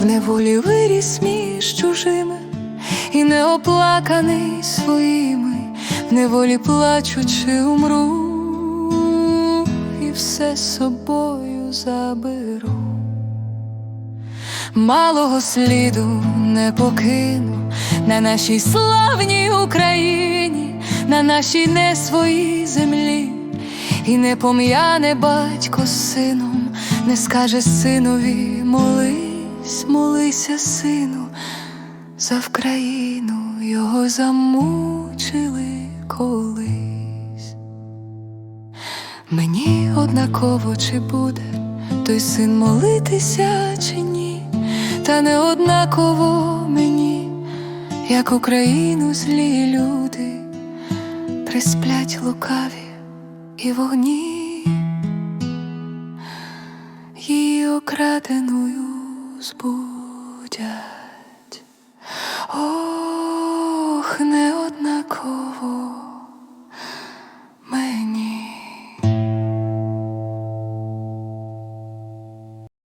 в неволі виріс між чужими, і не оплаканий своїми, в неволі плачучи умру, і все собою заберу. Малого сліду не покину на нашій славній Україні, на нашій не своїй землі, і не пом'яне батько сином, не скаже синові, молись, молися, сину, за Вкраїну. Його замучили колись. Мені однаково, чи буде той син молитися чи ні, та не однаково мені, як Україну злі люди присплять лукаві і вогні, її окраденою збудять. Ох, не однаково